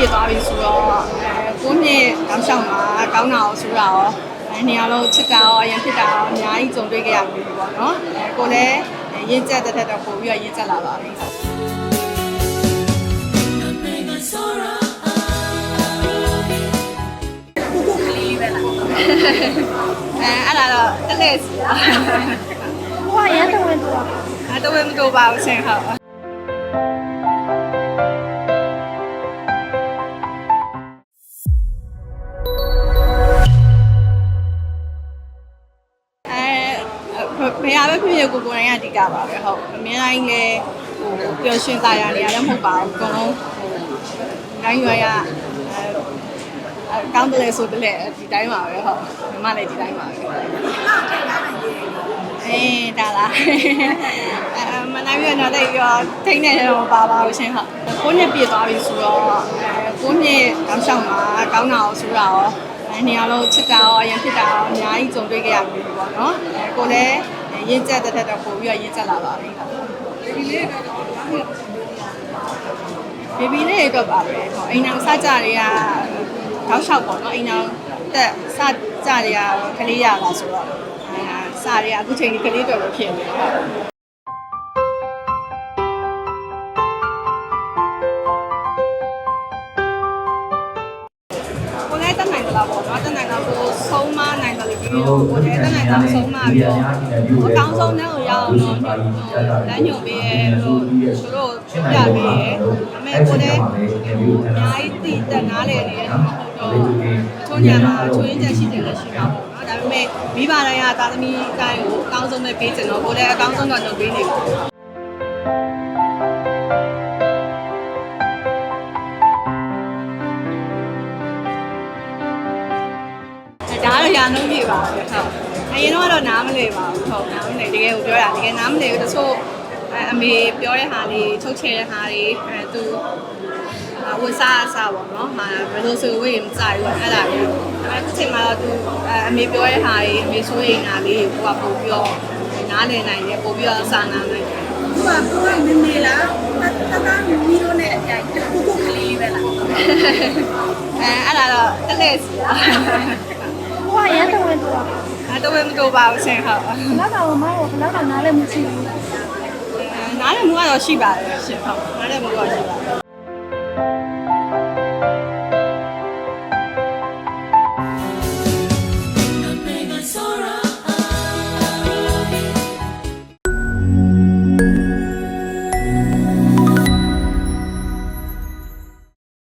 ပြည့်သွားပြီဆိုတော့အဲကိုနှစ်တောင်းလျှောက်မှာကောင်းတာအောင်ဆိုတာရောအဲနေရာလုံးချစ်တာရောအရင်ဖြစ်တာရောအများကြီးကြုံတွေ့ခဲ့ရပြီပေါ့နော်အဲကိုလည်းရင်းချက်တဲ့တဲ့တော့ပို့ပြီးတော့ရင်းချက်လာပါပြီအဲအဲ့ဒါတော့တလက်စီပါဘွားရမ်းတော်ဝင်တော့အဲ့တော့မတို့ပါဘူးရှင်ဟုတ် အဲဘယ်ရပဲဖြစ်ဖြစ်ကိုကိုယ်တိုင်ကအဓိကပါပဲဟုတ်အများတိုင်းလည်းဟိုပျော်ရွှင်သာယာနေရလည်းမဟုတ်ပါဘူးအကုန်လုံးဟိုတိုင်းရွာရအဲအကောင်းတယ်ဆိုတယ်ဒီတိုင်းပါပဲဟုတ်မမလည်းဒီတိုင်းပါပဲအေးဒါလားအဲမနိုင်ရတော့တိတ်ရောထိန်းနေတော့ပါပါဘူးရှင်ဟုတ်ကိုနှစ်ပြည့်သွားပြီဆိုတော့အဲကိုနှစ်တောင်းလျှောက်မှာကောင်းတာအောင်ဆိုတာရောအဲနေရာလုံးချစ်တာရောအရင်ဖြစ်တာရောအများကြီးကြုံတွေ့ခဲ့ရပြီပေါ့နော်အဲကိုလည်း ရင်းချက်တဲ့တဲ့တော့ပို့ပြီးတော့ရင်းချက်လာပါပြီဘေဘီလေးအတွက်ပါပဲဟောအိမ်အောင်စကြတွေကတောက်လျှောက်ပေါ့နော်အိမ်အောင်တက်စကြတွေကကလေးရလာဆိုတော့အဲစာတွေကအခုချိန်ကြီးကလေးတွေပဲဖြစ်နေတယ်ဟုတ်ကိုလည်းတက်နိုင်တယ်လားပေါ့နော်တက်နိုင်တော့ကိုဆုံးမနိုင်တယ်လို့ ပြီးတော့ကိုလည်းတက်နိုင်တော့ဆုံးမပြီးတော့အကောင်းဆုံးတဲ့ကိုရအောင်တော့လမ်းညွှန်ပေးရဲလို့သူတို့ပြပေးရဲအမေကိုလည်းအများကြီးတည်တက်နားလေနေတယ်ဟုတ်တော့ချုံညာမှာချုံရင်းချက်ရှိတယ်လည်းရှိတာပေါ့နော်ဒါပေမဲ့မိဘတိုင်းကသာသမီအတိုင်းကိုအကောင်းဆုံးပဲပေးချင်တော့ကိုလည်းအကောင်းဆုံးတော့လုပ်ပေးနေဘူး ဒါကတော့ရာနှုန်းပြပါပဲဟုတ်အရင်တော့နားမလဲပါဘူးဟုတ်နားမလဲတကယ်ကိုပြောတာတကယ်နားမလဲဘူးတချို့အမေပြောတဲ့ဟာလေးထုတ်ချဲတဲ့ဟာလေးအဲသူဝတ်စားအစားပေါ့နော်ဟာဘယ်လိုဆိုဝေးမကြဘူးအဲ့ဒါလေးဒါပေမဲ့အခုချိန်မှာတော့သူအမေပြောတဲ့ဟာလေးအမေဆိုရင်နာလေးကိုကပို့ပြီးတော့နားလည်နိုင်တယ်ပို့ပြီးတော့စာနာနိုင်တယ်ဘွားဘွားမင်းမေလားတတမီရိုနဲ့အကြိုက်တစ်ခုခုကလေးလေးပဲလားအဲအဲ့ဒါတော့တလက်စီ ပါဘွားရမ်းတော်ဝင်တော့အဲ့တော့မတို့ပါဘူးရှင်ဟုတ်ဘလောက်တော့မဟုတ်ဘလောက်တော့နားလည်းမရှိဘူးနားလည်းမူကတော့ရှိပါတယ်ရှင်ဟုတ်နားလည်းမူကတော့ရှိ